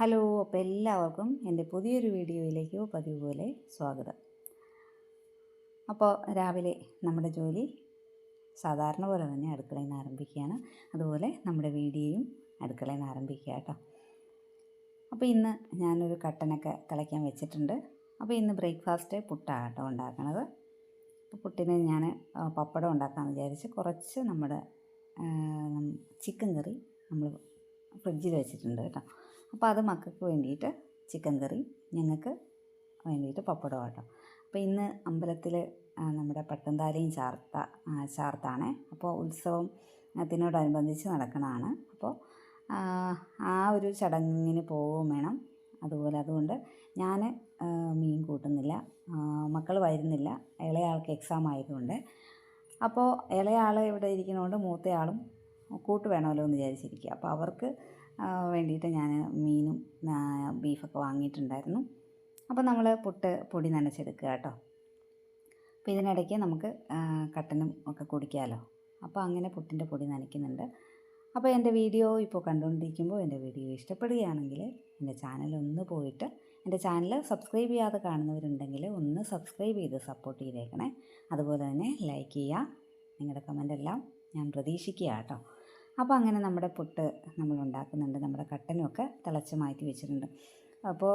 Hello അപ്പോൾ എല്ലാവർക്കും എന്റെ പുതിയൊരു വീഡിയോയിലേക്ക് പതിവ് പോലെ സ്വാഗതം. അപ്പോൾ രാവിലെ നമ്മുടെ ജോലി സാധാരണ പോലെ തന്നെ അടുക്കളയിൽ നിന്ന് ആരംഭിക്കുകയാണ്. അതുപോലെ നമ്മുടെ വീഡിയോയും അടുക്കളയിൽ നിന്ന് ആരംഭിക്കുക കേട്ടോ. അപ്പോൾ ഇന്ന് ഞാനൊരു കട്ടനൊക്കെ തിളയ്ക്കാൻ വെച്ചിട്ടുണ്ട്. അപ്പോൾ ഇന്ന് ബ്രേക്ക്ഫാസ്റ്റ് പുട്ടാണ് കേട്ടോ ഉണ്ടാക്കണത്. അപ്പോൾ പുട്ടിന് ഞാൻ പപ്പടം ഉണ്ടാക്കാമെന്ന് വിചാരിച്ച് കുറച്ച് നമ്മുടെ ചിക്കൻ കറി നമ്മൾ ഫ്രിഡ്ജിൽ വെച്ചിട്ടുണ്ട് കേട്ടോ. അപ്പോൾ അത് മക്കൾക്ക് വേണ്ടിയിട്ട് ചിക്കൻ കറി ഞങ്ങൾക്ക് വേണ്ടിയിട്ട് പപ്പടം കേട്ടോ അപ്പോൾ ഇന്ന് അമ്പലത്തിൽ നമ്മുടെ പട്ടംതാലിയും ചാർത്ത ചാർത്താണ്. അപ്പോൾ ഉത്സവം അതിനോടനുബന്ധിച്ച് നടക്കണതാണ്. അപ്പോൾ ആ ഒരു ചടങ്ങിന് പോവുകയും വേണം. അതുപോലെ അതുകൊണ്ട് ഞാൻ മീൻ കൂട്ടുന്നില്ല. മക്കൾ വരുന്നില്ല. ഇളയാൾക്ക് എക്സാം ആയതുകൊണ്ട്. അപ്പോൾ ഇളയാൾ ഇവിടെ ഇരിക്കുന്നതുകൊണ്ട് മൂത്തയാളും കൂട്ട് വേണമല്ലോ എന്ന് വിചാരിച്ചിരിക്കുക. അപ്പോൾ അവർക്ക് വേണ്ടിയിട്ട് ഞാൻ മീനും ബീഫൊക്കെ വാങ്ങിയിട്ടുണ്ടായിരുന്നു. അപ്പോൾ നമ്മൾ പുട്ട് പൊടി നനച്ചെടുക്കുക കേട്ടോ. അപ്പോൾ ഇതിനിടയ്ക്ക് നമുക്ക് കട്ടനും ഒക്കെ കുടിക്കാമല്ലോ. അപ്പോൾ അങ്ങനെ പുട്ടിന്റെ പൊടി നനയ്ക്കുന്നുണ്ട്. അപ്പോൾ എന്റെ വീഡിയോ ഇപ്പോൾ കണ്ടുകൊണ്ടിരിക്കുമ്പോൾ എന്റെ വീഡിയോ ഇഷ്ടപ്പെടുകയാണെങ്കിൽ എന്റെ ചാനൽ ഒന്ന് പോയിട്ട് എന്റെ ചാനൽ സബ്സ്ക്രൈബ് ചെയ്യാതെ കാണുന്നവരുണ്ടെങ്കിൽ ഒന്ന് സബ്സ്ക്രൈബ് ചെയ്ത് സപ്പോർട്ട് ചെയ്തേക്കണേ. അതുപോലെ തന്നെ ലൈക്ക് ചെയ്യുക. നിങ്ങളുടെ കമന്റ് എല്ലാം ഞാൻ പ്രതീക്ഷിക്കുക കേട്ടോ. അപ്പോൾ അങ്ങനെ നമ്മുടെ പുട്ട് നമ്മൾ ഉണ്ടാക്കുന്നുണ്ട് നമ്മുടെ കട്ടനൊക്കെ തിളച്ച് മാറ്റി വെച്ചിട്ടുണ്ട്. അപ്പോൾ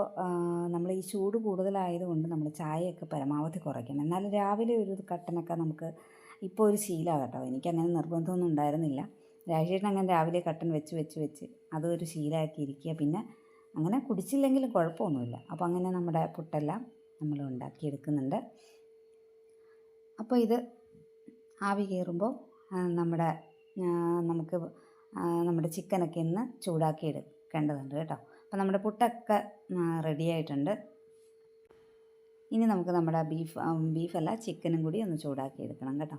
നമ്മൾ ഈ ചൂട് കൂടുതലായതുകൊണ്ട് നമ്മൾ ചായയൊക്കെ പരമാവധി കുറയ്ക്കണം. എന്നാലും രാവിലെ ഒരു കട്ടനൊക്കെ നമുക്ക് ഇപ്പോൾ ഒരു ശീലമാണ് കേട്ടോ. എനിക്കങ്ങനെ നിർബന്ധമൊന്നും ഉണ്ടായിരുന്നില്ല. രാജേട്ടൻ അങ്ങനെ രാവിലെ കട്ടൻ വെച്ച് വെച്ച് വെച്ച് അതൊരു ശീലമാക്കി ഇരിക്കുക. പിന്നെ അങ്ങനെ കുടിച്ചില്ലെങ്കിലും കുഴപ്പമൊന്നുമില്ല. അപ്പോൾ അങ്ങനെ നമ്മുടെ പുട്ടെല്ലാം നമ്മൾ ഉണ്ടാക്കിയെടുക്കുന്നുണ്ട്. അപ്പോൾ ഇത് ആവി കയറുമ്പോൾ നമ്മുടെ നമുക്ക് നമ്മുടെ ചിക്കനൊക്കെ ഇന്ന് ചൂടാക്കി എടുക്കേണ്ടതുണ്ട് കേട്ടോ. അപ്പോൾ നമ്മുടെ പുട്ടൊക്കെ റെഡി ആയിട്ടുണ്ട്. ഇനി നമുക്ക് നമ്മുടെ ബീഫ് ബീഫല്ല ചിക്കനും കൂടി ഒന്ന് ചൂടാക്കി എടുക്കണം കേട്ടോ.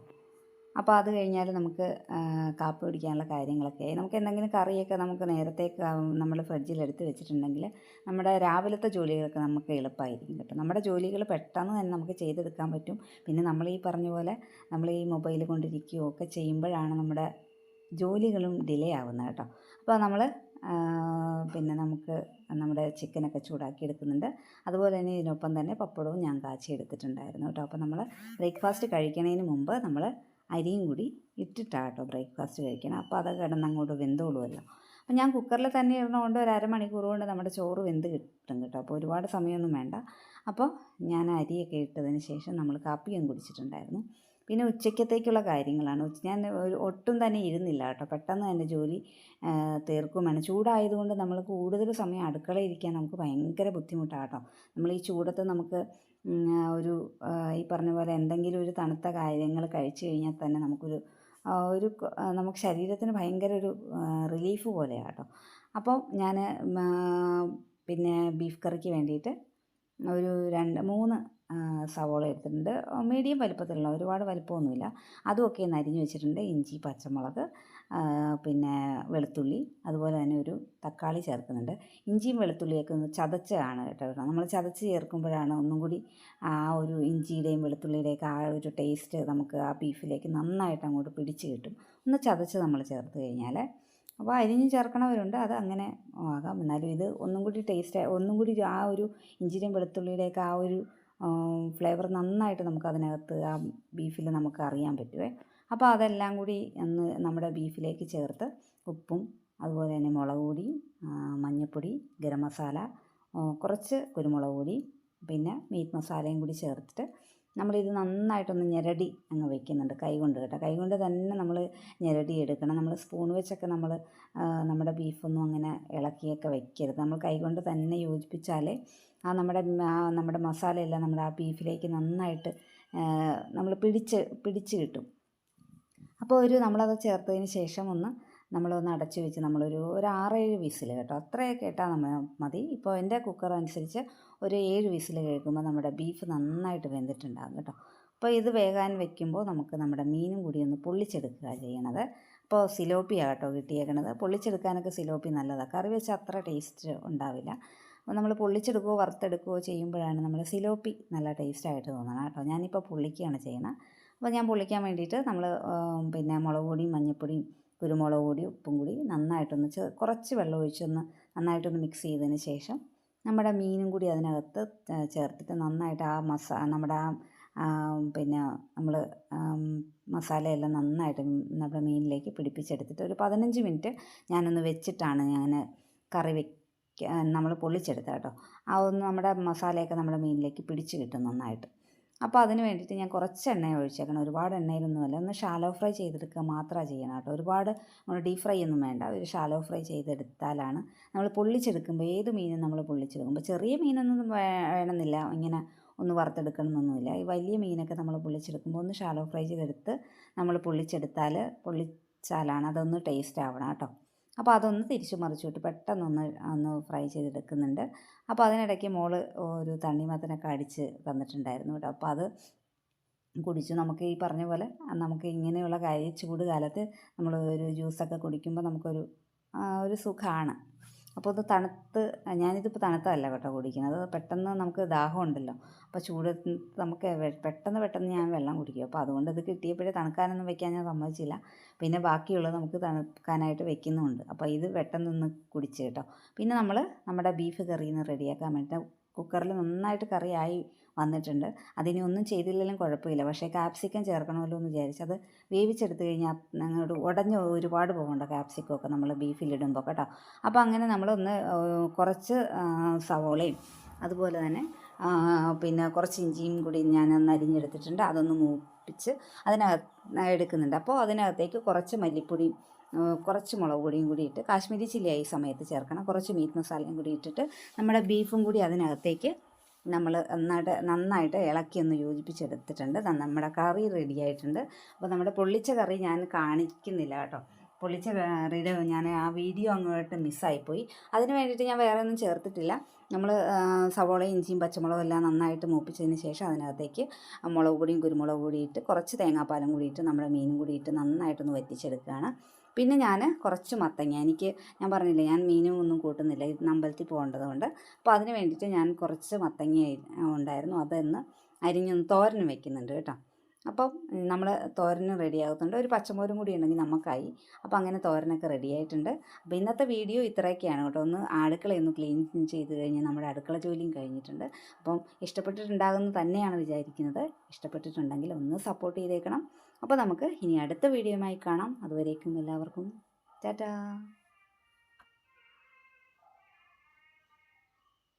അപ്പോൾ അത് കഴിഞ്ഞാൽ നമുക്ക് കാപ്പി പിടിക്കാനുള്ള കാര്യങ്ങളൊക്കെ നമുക്ക് എന്തെങ്കിലും കറിയൊക്കെ നമുക്ക് നേരത്തെ നമ്മൾ ഫ്രിഡ്ജിൽ എടുത്ത് വെച്ചിട്ടുണ്ടെങ്കിൽ നമ്മുടെ രാവിലത്തെ ജോലികളൊക്കെ നമുക്ക് എളുപ്പമായിരിക്കും കേട്ടോ. നമ്മുടെ ജോലികൾ പെട്ടെന്ന് തന്നെ നമുക്ക് ചെയ്തെടുക്കാൻ പറ്റും. പിന്നെ നമ്മൾ ഈ പറഞ്ഞ പോലെ നമ്മൾ ഈ മൊബൈൽ കൊണ്ടിരിക്കുകയോ ഒക്കെ ചെയ്യുമ്പോഴാണ് നമ്മുടെ ജോലികളും ഡിലേ ആവുന്ന കേട്ടോ. അപ്പോൾ നമ്മൾ പിന്നെ നമുക്ക് നമ്മുടെ ചിക്കനൊക്കെ ചൂടാക്കി എടുക്കുന്നുണ്ട്. അതുപോലെ തന്നെ ഇതിനൊപ്പം തന്നെ പപ്പടവും ഞാൻ കാച്ചി എടുത്തിട്ടുണ്ടായിരുന്നു കേട്ടോ. അപ്പോൾ നമ്മൾ ബ്രേക്ക്ഫാസ്റ്റ് കഴിക്കുന്നതിന് മുമ്പ് നമ്മൾ അരിയും കൂടി ഇട്ടിട്ടാണ് കേട്ടോ ബ്രേക്ക്ഫാസ്റ്റ് കഴിക്കണം. അപ്പോൾ അത് കിടന്ന് അങ്ങോട്ട് വെന്തോളുമല്ലോ അപ്പോൾ ഞാൻ കുക്കറിൽ തന്നെ ഇടുന്നതുകൊണ്ട് ഒരു അരമണിക്കൂർ കൊണ്ട് നമ്മുടെ ചോറ് വെന്ത് കിട്ടും കേട്ടോ. അപ്പോൾ ഒരുപാട് സമയമൊന്നും വേണ്ട. അപ്പോൾ ഞാൻ അരിയൊക്കെ ഇട്ടതിന് ശേഷം നമ്മൾ കാപ്പിയും കുടിച്ചിട്ടുണ്ടായിരുന്നു. പിന്നെ ഉച്ചയ്ക്കത്തേക്കുള്ള കാര്യങ്ങളാണ്. ഞാൻ ഒരു ഒട്ടും തന്നെ ഇരുന്നില്ല കേട്ടോ. പെട്ടെന്ന് തന്നെ ജോലി തീർക്കുമാണ് ചൂടായതുകൊണ്ട് നമ്മൾ കൂടുതൽ സമയം അടുക്കളയിൽ ഇരിക്കാൻ നമുക്ക് ഭയങ്കര ബുദ്ധിമുട്ടാണ് കേട്ടോ. നമ്മൾ ഈ ചൂടത്ത് നമുക്ക് ഒരു ഈ പറഞ്ഞ പോലെ എന്തെങ്കിലും ഒരു തണുത്ത കാര്യങ്ങൾ കഴിച്ചു കഴിഞ്ഞാൽ തന്നെ നമുക്കൊരു ഒരു നമുക്ക് ശരീരത്തിന് ഭയങ്കര ഒരു റിലീഫ് പോലെയാണ് കേട്ടോ. അപ്പോൾ ഞാൻ പിന്നെ ബീഫ് കറിക്ക് വേണ്ടിയിട്ട് ഒരു രണ്ട് മൂന്ന് സവോള എടുത്തിട്ടുണ്ട്. മീഡിയം വലിപ്പത്തിലുള്ള ഒരുപാട് വലിപ്പമൊന്നുമില്ല. അതുമൊക്കെ ഒന്ന് അരിഞ്ഞു വെച്ചിട്ടുണ്ട്. ഇഞ്ചി പച്ചമുളക് പിന്നെ വെളുത്തുള്ളി അതുപോലെ തന്നെ ഒരു തക്കാളി ചേർക്കുന്നുണ്ട്. ഇഞ്ചിയും വെളുത്തുള്ളിയൊക്കെ ഒന്ന് ചതച്ചാണ് കേട്ടോ നമ്മൾ ചതച്ച് ചേർക്കുമ്പോഴാണ് ഒന്നും കൂടി ആ ഒരു ഇഞ്ചിയുടെയും വെളുത്തുള്ളിയുടെയൊക്കെ ആ ഒരു ടേസ്റ്റ് നമുക്ക് ആ ബീഫിലേക്ക് നന്നായിട്ട് അങ്ങോട്ട് പിടിച്ച് കിട്ടും. ഒന്ന് ചതച്ച് നമ്മൾ ചേർത്ത് കഴിഞ്ഞാൽ അപ്പോൾ അരിഞ്ഞ് ചേർക്കണവരുണ്ട്. അത് അങ്ങനെ ആകാം. എന്നാലും ഇത് ഒന്നും കൂടി ടേസ്റ്റ് ഒന്നും കൂടി ആ ഒരു ഇഞ്ചിരിയും വെളുത്തുള്ളിയുടെയൊക്കെ ആ ഒരു ഫ്ലേവർ നന്നായിട്ട് നമുക്ക് അതിനകത്ത് ആ ബീഫിൽ നമുക്ക് അറിയാൻ പറ്റുമേ അപ്പോൾ അതെല്ലാം കൂടി ഒന്ന് നമ്മുടെ ബീഫിലേക്ക് ചേർത്ത് ഉപ്പും അതുപോലെ തന്നെ മുളക് പൊടി മഞ്ഞൾപ്പൊടി ഗരം മസാല കുറച്ച് കുരുമുളക് പൊടി പിന്നെ മീറ്റ് മസാലയും കൂടി ചേർത്തിട്ട് നമ്മളിത് നന്നായിട്ടൊന്ന് ഞെരടി അങ്ങ് വെക്കുന്നുണ്ട് കൈകൊണ്ട് കേട്ടോ. കൈകൊണ്ട് തന്നെ നമ്മൾ ഞെരടി എടുക്കണം. നമ്മൾ സ്പൂൺ വെച്ചൊക്കെ നമ്മൾ നമ്മുടെ ബീഫൊന്നും അങ്ങനെ ഇളക്കിയൊക്കെ വെക്കരുത്. നമ്മൾ കൈകൊണ്ട് തന്നെ യോജിപ്പിച്ചാലേ ആ നമ്മുടെ നമ്മുടെ മസാലയെല്ലാം നമ്മുടെ ആ ബീഫിലേക്ക് നന്നായിട്ട് നമ്മൾ പിടിച്ച് പിടിച്ച് കിട്ടും. അപ്പോൾ ഒരു നമ്മളത് ചേർത്തതിന് ശേഷം ഒന്ന് നമ്മളൊന്ന് അടച്ചു വെച്ച് നമ്മളൊരു ഒരു ആറേഴ് വിസിൽ കേട്ടോ. അത്രയൊക്കെ ഇട്ടാൽ നമ്മൾ മതി. ഇപ്പോൾ എന്റെ കുക്കർ അനുസരിച്ച് ഒരു ഏഴ് വിസിൽ കേൾക്കുമ്പോൾ നമ്മുടെ ബീഫ് നന്നായിട്ട് വെന്തിട്ടുണ്ടാകും കേട്ടോ. അപ്പോൾ ഇത് വേകാൻ വെക്കുമ്പോൾ നമുക്ക് നമ്മുടെ മീനും കൂടി ഒന്ന് പൊള്ളിച്ചെടുക്കുക ചെയ്യണത്. അപ്പോൾ സിലോപ്പിയാണ് കേട്ടോ കിട്ടിയേക്കണത്. പൊള്ളിച്ചെടുക്കാനൊക്കെ സിലോപ്പി നല്ലതാണ് കറി വെച്ചാൽ അത്ര ടേസ്റ്റ് ഉണ്ടാവില്ല. അപ്പോൾ നമ്മൾ പൊള്ളിച്ചെടുക്കുകയോ വറുത്തെടുക്കുകയോ ചെയ്യുമ്പോഴാണ് നമ്മൾ സിലോപ്പി നല്ല ടേസ്റ്റായിട്ട് തോന്നണം കേട്ടോ. ഞാനിപ്പോൾ പൊള്ളിക്കുകയാണ് ചെയ്യണത് അപ്പോൾ ഞാൻ പൊള്ളിക്കാൻ വേണ്ടിയിട്ട് നമ്മൾ പിന്നെ മുളക് പൊടിയും മഞ്ഞൾപ്പൊടിയും കുരുമുളക് പൊടി ഉപ്പും കൂടി നന്നായിട്ടൊന്ന് കുറച്ച് വെള്ളം ഒഴിച്ചൊന്ന് നന്നായിട്ടൊന്ന് മിക്സ് ചെയ്തതിന് ശേഷം നമ്മുടെ മീനും കൂടി അതിനകത്ത് ചേർത്തിട്ട് നന്നായിട്ട് ആ മസ നമ്മുടെ ആ പിന്നെ നമ്മൾ മസാലയെല്ലാം നന്നായിട്ട് നമ്മുടെ മീനിലേക്ക് പിടിപ്പിച്ചെടുത്തിട്ട് ഒരു പതിനഞ്ച് മിനിറ്റ് ഞാനൊന്ന് വെച്ചിട്ടാണ് ഞാൻ കറി വെക്ക നമ്മൾ പൊള്ളിച്ചെടുത്ത കേട്ടോ. ആ ഒന്ന് നമ്മുടെ മസാലയൊക്കെ നമ്മുടെ മീനിലേക്ക് പിടിച്ച് കിട്ടും നന്നായിട്ട്. അപ്പോൾ അതിന് വേണ്ടിയിട്ട് ഞാൻ കുറച്ച് എണ്ണ ഒഴിച്ചേക്കണം. ഒരുപാട് എണ്ണയിലൊന്നുമല്ല. ഒന്ന് ഷാലോ ഫ്രൈ ചെയ്തെടുക്കുക മാത്രമാണ് ചെയ്യണം കേട്ടോ. ഒരുപാട് നമ്മൾ ഡീപ് ഫ്രൈ ഒന്നും വേണ്ട. ഒരു ഷാലോ ഫ്രൈ ചെയ്തെടുത്താലാണ് നമ്മൾ പൊള്ളിച്ചെടുക്കുമ്പോൾ ഏത് മീനും നമ്മൾ പൊള്ളിച്ചെടുക്കുമ്പോൾ ചെറിയ മീനൊന്നും വേണമെന്നില്ല. ഇങ്ങനെ ഒന്ന് വറുത്തെടുക്കണമെന്നൊന്നുമില്ല. ഈ വലിയ മീനൊക്കെ നമ്മൾ പൊള്ളിച്ചെടുക്കുമ്പോൾ ഒന്ന് ഷാലോ ഫ്രൈ ചെയ്തെടുത്ത് നമ്മൾ പൊള്ളിച്ചെടുത്താൽ പൊള്ളിച്ചാലാണ് അതൊന്ന് ടേസ്റ്റ് ആവണം കേട്ടോ. അപ്പോൾ അതൊന്ന് തിരിച്ചു മറിച്ചിട്ട് പെട്ടെന്നൊന്ന് ഒന്ന് ഫ്രൈ ചെയ്തെടുക്കുന്നുണ്ട്. അപ്പോൾ അതിനിടയ്ക്ക് മോൾ ഒരു തണ്ണിമത്തനൊക്കെ അടിച്ച് തന്നിട്ടുണ്ടായിരുന്നു കേട്ടോ. അപ്പോൾ അത് കുടിച്ചു. നമുക്ക് ഈ പറഞ്ഞ പോലെ നമുക്ക് ഇങ്ങനെയുള്ള കാര്യം ചൂട് കാലത്ത് നമ്മൾ ഒരു ജ്യൂസൊക്കെ കുടിക്കുമ്പോൾ നമുക്കൊരു ഒരു സുഖമാണ് അപ്പോൾ ഇത് തണുത്ത് ഞാനിതിപ്പോൾ തണുത്തതല്ല കേട്ടോ കുടിക്കുന്നത്. പെട്ടെന്ന് നമുക്ക് ദാഹം ഉണ്ടല്ലോ. അപ്പോൾ ചൂട് നമുക്ക് പെട്ടെന്ന് പെട്ടെന്ന് ഞാൻ വെള്ളം കുടിക്കും. അപ്പോൾ അതുകൊണ്ട് ഇത് കിട്ടിയപ്പോഴേ തണുക്കാനൊന്നും വെക്കാൻ ഞാൻ സമ്മതിച്ചില്ല. പിന്നെ ബാക്കിയുള്ളത് നമുക്ക് തണുക്കാനായിട്ട് വെക്കുന്നുമുണ്ട് അപ്പോൾ ഇത് പെട്ടെന്ന് ഒന്ന് കുടിച്ച് കേട്ടോ. പിന്നെ നമ്മൾ നമ്മുടെ ബീഫ് കറിന്ന് റെഡിയാക്കാൻ വേണ്ടിയിട്ട് കുക്കറിൽ നന്നായിട്ട് കറിയായി വന്നിട്ടുണ്ട്. അതിനി ഒന്നും ചെയ്തില്ലെങ്കിലും കുഴപ്പമില്ല. പക്ഷേ കാപ്സിക്കം ചേർക്കണമല്ലോ എന്ന് വിചാരിച്ചു അത് വേവിച്ചെടുത്ത് കഴിഞ്ഞാൽ അങ്ങോട്ട് ഉടഞ്ഞ് ഒരുപാട് പോകണ്ട കാപ്സിക്കമൊക്കെ നമ്മൾ ബീഫിലിടുമ്പോൾ കേട്ടോ. അപ്പോൾ അങ്ങനെ നമ്മളൊന്ന് കുറച്ച് സവോളയും അതുപോലെ തന്നെ പിന്നെ കുറച്ച് ഇഞ്ചിയും കൂടി ഞാൻ അരിഞ്ഞെടുത്തിട്ടുണ്ട്. അതൊന്ന് മൂപ്പിച്ച് അതിനകത്ത് എടുക്കുന്നുണ്ട്. അപ്പോൾ അതിനകത്തേക്ക് കുറച്ച് മല്ലിപ്പൊടിയും കുറച്ച് മുളക് പൊടിയും കൂടി ഇട്ട് കാശ്മീരി ചില്ലി ഈ സമയത്ത് ചേർക്കണം. കുറച്ച് മീറ്റ് മസാലയും കൂടി ഇട്ടിട്ട് നമ്മുടെ ബീഫും കൂടി അതിനകത്തേക്ക് നമ്മൾ നന്നായിട്ട് നന്നായിട്ട് ഇളക്കി ഒന്ന് യോജിപ്പിച്ചെടുത്തിട്ടുണ്ട് നമ്മുടെ കറി റെഡി ആയിട്ടുണ്ട് അപ്പോൾ നമ്മുടെ പൊള്ളിച്ച കറി ഞാൻ കാണിക്കുന്നില്ല കേട്ടോ. പൊള്ളിച്ച കറിയുടെ ഞാൻ ആ വീഡിയോ അങ്ങോട്ട് മിസ്സായിപ്പോയി. അതിന് വേണ്ടിയിട്ട് ഞാൻ വേറെ ഒന്നും ചേർത്തിട്ടില്ല. നമ്മൾ സവോളയും ഇഞ്ചിയും പച്ചമുളകും എല്ലാം നന്നായിട്ട് മൂപ്പിച്ചതിന് ശേഷം അതിനകത്തേക്ക് മുളക് പൊടിയും കുരുമുളക് പൊടിയിട്ട് കുറച്ച് തേങ്ങാപ്പാലും കൂടിയിട്ട് നമ്മുടെ മീനും കൂടിയിട്ട് നന്നായിട്ടൊന്ന് വറ്റിച്ചെടുക്കുകയാണ്. പിന്നെ ഞാൻ കുറച്ച് മത്തങ്ങ. എനിക്ക് ഞാൻ പറഞ്ഞില്ലേ ഞാൻ മീനും ഒന്നും കൂട്ടുന്നില്ല. ഇത് അമ്പലത്തിൽ പോകേണ്ടതുകൊണ്ട്. അപ്പോൾ അതിന് വേണ്ടിയിട്ട് ഞാൻ കുറച്ച് മത്തങ്ങ ഉണ്ടായിരുന്നു. അതൊന്ന് അരിഞ്ഞൊന്ന് തോരന് വെക്കുന്നുണ്ട് കേട്ടോ. അപ്പം നമ്മൾ തോരന് റെഡി ആകുന്നുണ്ട് ഒരു പച്ചമോരും കൂടി ഉണ്ടെങ്കിൽ നമുക്കായി അപ്പോൾ അങ്ങനെ തോരനൊക്കെ റെഡി ആയിട്ടുണ്ട്. അപ്പോൾ ഇന്നത്തെ വീഡിയോ ഇത്രയൊക്കെയാണ് കേട്ടോ. ഒന്ന് അടുക്കളയൊന്ന് ക്ലീൻ ചെയ്ത് കഴിഞ്ഞ് നമ്മുടെ അടുക്കള ജോലിയും കഴിഞ്ഞിട്ടുണ്ട്. അപ്പം ഇഷ്ടപ്പെട്ടിട്ടുണ്ടാകുമെന്ന് തന്നെയാണ് വിചാരിക്കുന്നത്. ഇഷ്ടപ്പെട്ടിട്ടുണ്ടെങ്കിൽ ഒന്ന് സപ്പോർട്ട് ചെയ്തേക്കണം. അപ്പോൾ നമുക്ക് ഇനി അടുത്ത വീഡിയോയുമായി കാണാം. അതുവരേക്കും എല്ലാവർക്കും. ടാറ്റാ.